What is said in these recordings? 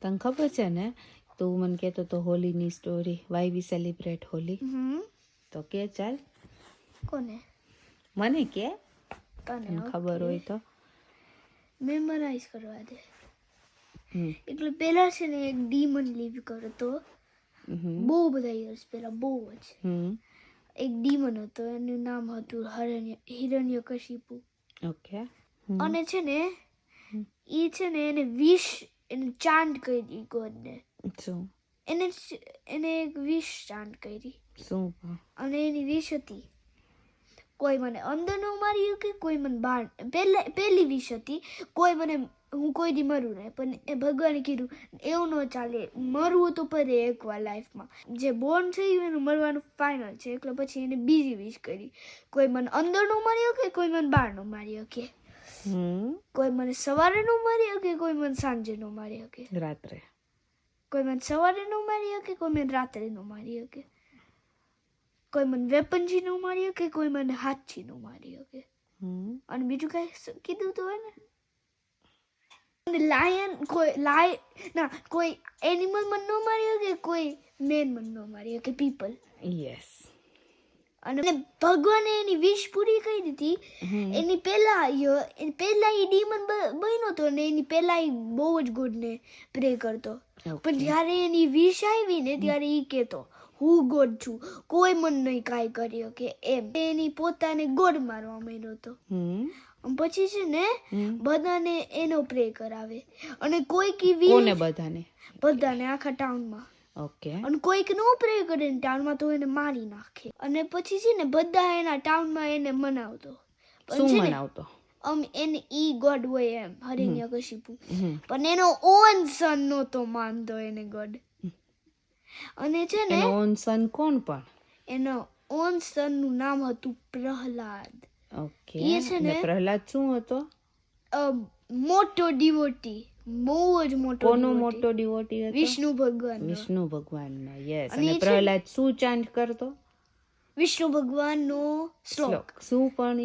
તને ખબર છે ને તું મને કહેતો તો હોલીની story why we celebrate Holi? તો કે ચાલ. કોને? મને કે. તને ખબર હોય તો. મેમરાઇઝ કરવા દે. એટલે પેલા છે ને એક ડીમન લીવ કરતો. બહુ બધા યર્સ પહેલા બહુ જ. એક ડીમન હતો એનું નામ હતું હરણ્ય હિરણ્યકશિપુ. ઓકે અને છે ને એ છે ને એને વિશ એને ચાંદ કરી ગોડને શું એને એને એક વિશ ચાંદ કરી શું અને એની વિશ હતી કોઈ મને અંદર ન મારી શકે કોઈ મને બહાર પહેલા પહેલી વિશ હતી. કોઈ મને હું કોઈ દી મરું નહીં. પણ એ ભગવાને કીધું એવું ન ચાલે. મરવું તો પડે એકવાર લાઈફમાં જે બોર્ન છે એનું મરવાનું ફાઇનલ છે. એટલે પછી એને બીજી વિશ કરી. કોઈ મને અંદર નો મારી શકે કોઈ મને બહાર નો મારી શકે. હમ કોઈ મને સવારે નો મારી શકે કોઈ મને સાંજે નો મારી શકે રાત્રે કોઈ મને સવારે નો મારી શકે કોઈ મને રાત્રે નો મારી શકે કોઈ મને વેપનજી નો મારી શકે કોઈ મને હાથજી નો મારી શકે હમ અને બીજું કઈ કીધું તો ને લાયન કોઈ લાય ના કોઈ એનિમલ મન નો મારી શકે કોઈ મેન મન નો મારી શકે પીપલ યસ અને ભગવાને એની વિશ પૂરી કરી દીધી. એની પહેલા ય- એ પહેલા એ ડીમન બન્યો હતો ને એની પહેલા એ બહુ જ ગોડને પ્રે કરતો. પણ જ્યારે એની વિશ આવી ને ત્યારે એ કહેતો હું ગોડ છું. કોઈ મન નહીં કાંઈ કરી શકે. એમ. એની પોતાને ગોડ મારવા માંડ્યો હતો પછી છે ને બધાને એનો પ્રે કરાવે. અને કોઈ કી વિશ બધાને? બધાને આખા ટાઉનમાં ઓકે. અને કોઈક નો પ્રે કરે ટાઉનમાં તો એને મારી નાખે. અને પછી છે ને બધા એના ટાઉનમાં એને મનાવતો. શું મનાવતો? આમ એને ઈ ગોડ હોય એમ હરિણ્ય કશિપુ. પણ એનો ઓન સન નહોતો માનતો એને ગોડ. અને છે ને એનો ઓન સન કોણ પણ? એનો ઓન સનનું નામ હતું પ્રહલાદ. ઓકે. એ છે ને- પ્રહલાદ શું હતો? મોટો ડિવોટી બહુ જ મોટો કોનો મોટો ડિવોટી હતો? વિષ્ણુ ભગવાન વિષ્ણુ ભગવાનનો યસ અને પ્રહલાદ શું ચાંટ કરતો? વિષ્ણુ ભગવાનનો શ્લોક. શ્લોક. શું પણ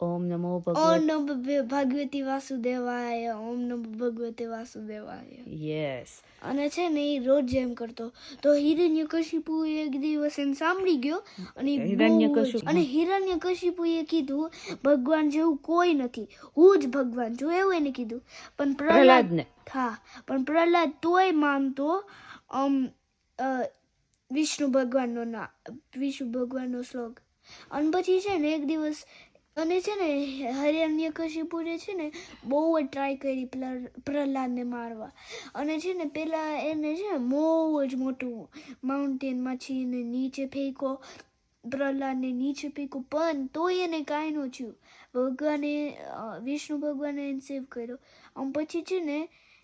ઓમ નમો ઓમ નમો ભગવતી વાસુદેવાય ઓમ નમો ભગવતી વાસુદેવાય યસ અને છે ને એ રોજ એમ કરતો. તો હિરણ્યકશિપુ એક દિવસ એને સાંભળી ગયો અને હિરણ્યકશિપુ. અને હિરણ્યકશિપુ. એ કીધું ભગવાન જેવું કોઈ નથી. હું જ ભગવાન છું એવું એને કીધું. પણ પ્રહલાદ ને હા પણ પ્રહલાદ તોય માનતો અમ અ, વિષ્ણુ ભગવાનનો ના વિષ્ણુ ભગવાનનો શ્લોક. અને પછી છે ને એક દિવસ અને છે ને હરિયાણ્યકશિપુરે છે ને, બહુ જ ટ્રાય કરી પ્રહલાદને મારવા. અને છે ને, પેલા એને છે ને, બહુ જ મોટું માઉન્ટેનમાંથી એને નીચે ફેંકો, પ્રહલાદને નીચે ફેંકો, પણ તોય એને કાંઈ ન થયું. ભગવાને વિષ્ણુ ભગવાને એને સેવ કર્યો. આમ પછી છે ને,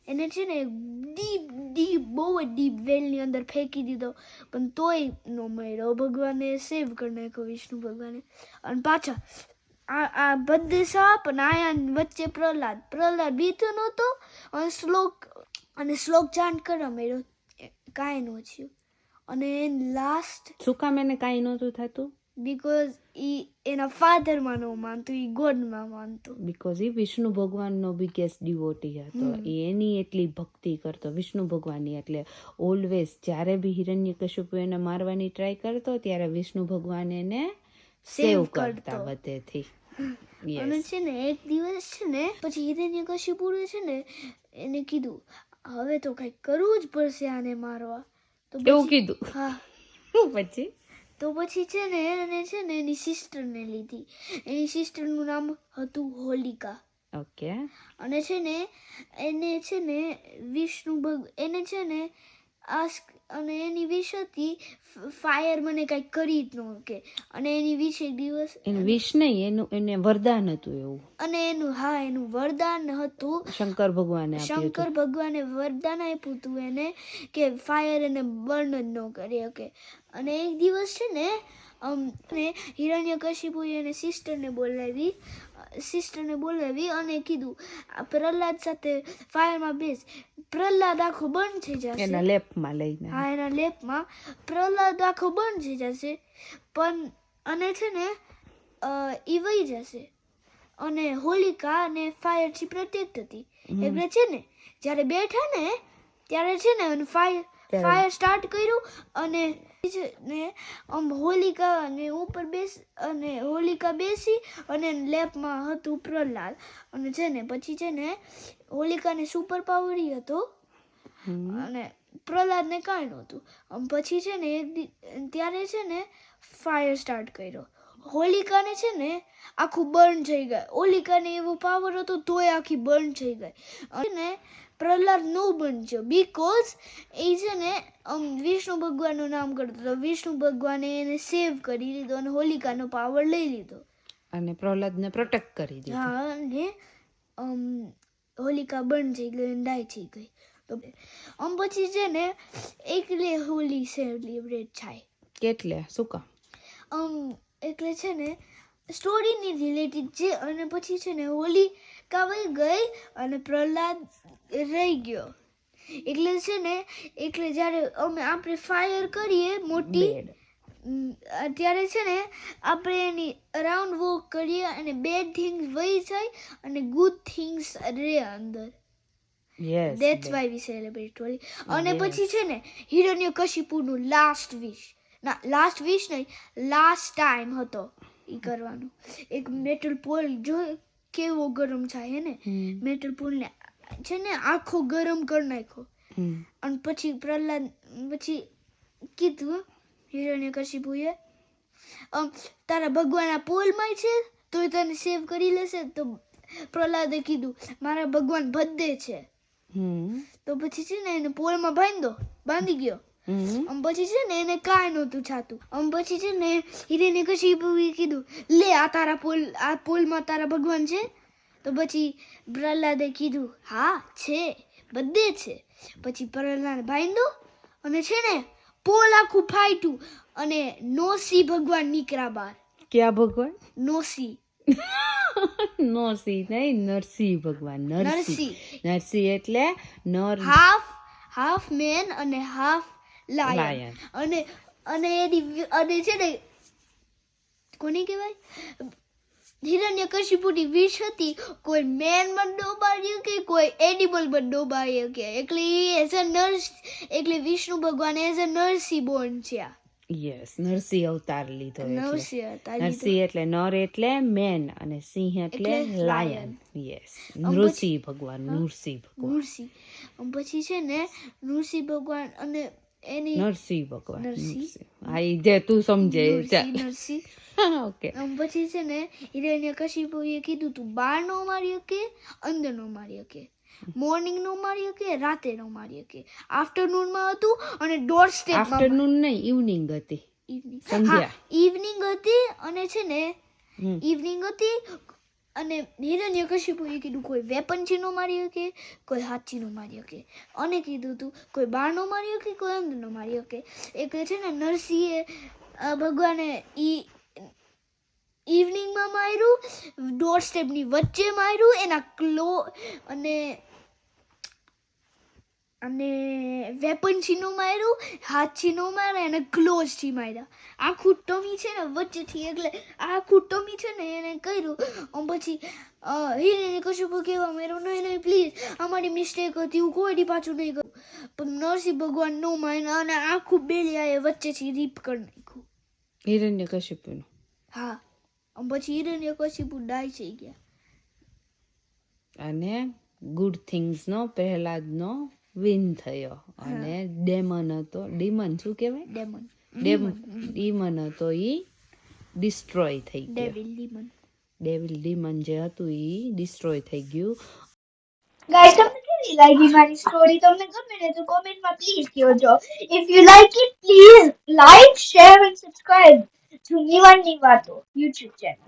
એને છે ને ડીપ ડીપ બહુ જ ડીપ વેલની અંદર ફેંકી દીધો. પણ તોય ન મળ્યો ભગવાને સેવ કરી નાખ્યો વિષ્ણુ ભગવાને. અને પાછા આ આ બધે સાપ અને આયા વચ્ચે પ્રહલાદ. પ્રહલાદ બીતો નહોતો અને શ્લોક અને શ્લોક જાણ કરવા મળ્યો કાંઈ ન થયું. અને લાસ્ટ શું કામ એને કાંઈ નહોતું થતું? બીકોઝ ઈ એના ફાધરમાં ન માનતું ઈ ગોડમાં માનતું. બીકોઝ ઈ વિષ્ણુ ભગવાનનો બિગેસ્ટ ડિવોટી હતો. એની એટલી ભક્તિ કરતો વિષ્ણુ ભગવાનની. એટલે ઓલવેઝ જ્યારે બી હિરણ્યકશિપુ એને મારવાની ટ્રાય કરતો ત્યારે વિષ્ણુ ભગવાન એને સેવ કરતા કરતો. બધેથી. અને છે ને એક દિવસ છે ને પછી હિરણ્યકશિપુએ છે ને એને કીધું હવે તો કંઈક કરવું જ પડશે આને મારવા. તો એવું કીધું? હા. પછી? તો પછી છે ને એને છે ને એની સિસ્ટરને લીધી. એની સિસ્ટરનું નામ હતું હોલિકા. ઓકે. અને છે ને એને છે ને વિષ્ણુ ભગ એને છે ને આસ્ક અને એની વિશ હતી ફાયર મને કંઈક કરી જ ન કે અને એની વિશ એક દિવસ એ વિશ નહીં એનું એને વરદાન હતું એવું. અને એનું હા એનું વરદાન હતું. શંકર ભગવાને શંકર ભગવાને વરદાન આપ્યું હતું એને કે ફાયર એને બર્ન જ ન કરી શકે. અને એક દિવસ છે ને ને હિરણ્યકશિપુએ એને સિસ્ટરને બોલાવી સિસ્ટરને બોલાવી અને કીધું પ્રહલાદ સાથે ફાયરમાં બેસ. પ્રહલાદ આખો બંધ થઈ જશે. એના લેપમાં લઈને. હા એના લેપમાં. પ્રહલાદ આખો બંધ થઈ જશે પણ અને છે ને એ વહી જશે. અને હોલિકા અને ફાયરથી પ્રોટેક્ટ હતી એટલે છે ને જ્યારે બેઠા ને ત્યારે છે ને ફાયર ફાયર સ્ટાર્ટ કર્યું અને ને આમ હોલિકા અને ઉપર બેસ અને હોલિકા બેસી અને લેબમાં હતું પ્રહલાદ અને છે ને પછી છે ને હોલિકાને સુપર પાવરી હતો. અને પ્રહલાદને કાંઈ નહોતું. આમ પછી છે ને એક ત્યારે છે ને ફાયર સ્ટાર્ટ કર્યો. હોલિકાને છે ને આખું બર્ન થઈ ગઈ હોલિકાને એવો પાવર હતો તોય આખી બર્ન થઈ ગઈ. અને પ્રહલાદ નો બનજો. બીકોઝ એ છે ને આમ વિષ્ણુ ભગવાનનું નામ કરતો હતો. વિષ્ણુ ભગવાને એને સેવ કરી લીધો અને હોલિકાનો પાવર લઈ લીધો. અને પ્રહલાદને પ્રોટેક્ટ કરી દીધો. હા અને હોલિકા બંધ થઈ ગઈ અને ડાય થઈ ગઈ. તો આમ પછી છે ને એકલે હોલી સેલિબ્રેટ થાય. કેટલે? શું કામ? આમ એટલે છે ને સ્ટોરીની રિલેટેડ છે અને પછી છે ને હોલી કાવાઈ ગઈ અને પ્રહલાદ રહી ગયો. એટલે છે ને એટલે જ્યારે અમે આપણે ફાયર કરીએ મોટી અત્યારે છે ને આપણે એની અરાઉન્ડ વોક કરીએ અને બેડ થિંગ્સ વહી જાય અને ગુડ થિંગ્સ રહે અંદર. Yes that's why we celebrate Holi અને પછી છે ને હિરણ્ય કશિપુનું લાસ્ટ વિશ ના લાસ્ટ વિશ નહીં લાસ્ટ ટાઈમ હતો એ કરવાનું. એક મેટલ પોલ જો કેવો ગરમ થાય હે ને? મેટર પુલને છે ને આખો ગરમ કરી નાખ્યો. અને પછી પ્રહલાદ પછી કીધું હિરણ્ય કશિપુએ તારા ભગવાન આ પુલમાં છે તોય તને સેવ કરી લેશે. તો પ્રહલાદે કીધું મારા ભગવાન ભદ્દે છે. તો પછી છે ને એને પોલમાં બાંધો બાંધી ગયો. આમ પછી છે ને એને કાંઈ નહોતું છાતું આમ પછી છે ને હિરેને કશી કીધું લે આ તારા પોલ આ પોલમાં તારા ભગવાન છે? તો પછી પ્રહલાદે કીધું હા છે બધે છે. પછી પ્રહલાદ બાંધો અને છે ને પોલ આખું ફાટ્યું અને નોસી ભગવાન નીકળ્યા બહાર. ક્યાં ભગવાન? નોસી. નોસી નહીં નરસિંહ ભગવાન નરસિંહ. નરસિંહ એટલે નર હાફ હાફ મેન અને હાફ લાયન. અને અને એ અને છે ને કોની કહેવાય? હિરણ્ય કશિપુની વિશ હતી કોઈ મેનમાં ડોબાડ્યું કે કોઈ એનિમલમાં ડોબાડ્યું કે? એટલે એઝ અ નર્સ એટલે વિષ્ણુ ભગવાન એઝ અ નરસિંહ બોર્ન છે યસ નરસિંહ અવતાર લીધો નરસિંહ હતા નરસિંહ એટલે નર એટલે મેન અને સિંહ એટલે એટલે લાયન. યસ નૃસિંહ ભગવાન નૃસિંહ ભગવાન. નૃસિંહ. પછી છે ને નૃસિંહ ભગવાન અને એની નરસિંહ ભગવાન નરસિંહ. હા જે તું સમજે નરસિંહ ઓકે. પછી છે ને હિરણ્ય કશિપુએ કીધું તું બાર નો મારી શકે અંદર નો મારી શકે મોર્નિંગ નો મારી શકે રાતે નો મારી કે? આફ્ટરનૂનમાં હતું અને ડોર સ્ટેપ આફ્ટરનૂન નહીં ઇવનિંગ હતી. ઇવનિંગ સંધ્યા. ઇવનિંગ હતી અને છે ને ઇવનિંગ હતી અને હિરણ્ય એ કીધું, કોઈ વેપનથી મારી શકે કોઈ હાથથી નો મારી શકે અને કીધું તું, કોઈ બાર નો મારી શકે કોઈ નો મારી શકે એક છે ને, નરસિંહે ભગવાને ઈ ઇવનિંગમાં માર્યું ડોર સ્ટેપની વચ્ચે માર્યું, એના ક્લો અને અને વેપનથી નું માર્યું હાથથી નું માર્યા અને ક્લોઝથી માર્યા. આખું ટમી છે ને વચ્ચેથી એટલે આખું ટમી છે ને એને કર્યું. પછી હિરેને કશું કહેવા મેળવું નહીં નહીં પ્લીઝ અમારી મિસ્ટેક હતી હું કોઈ પાછું નહીં કરું. પણ નરસિંહ ભગવાન નો માર્યા અને આખું બેલિયાએ વચ્ચેથી રીપ કરી નાખ્યું. હિરણ્ય કશ્યપનું હા પછી હિરણ્ય કશિપુ ડાય થઈ ગયા. અને ગુડ જ નો વિન થયો. અને ડેમન હતો. ડીમન શું કહેવાય? ડેમન ડેમન ડીમન હતો એ ડિસ્ટ્રોય થઈ ગયો. ડેવિલ ડીમન ડેવિલ ડીમન જે હતું એ ડિસ્ટ્રોય થઈ ગયું. ગાઈસ તમને કેવી લાગી મારી સ્ટોરી તમને ગમે ને તો કોમેન્ટમાં પ્લીઝ કહેજો. If you like it please like share and subscribe to નિવાની વાતો યુટ્યુબ ચેનલ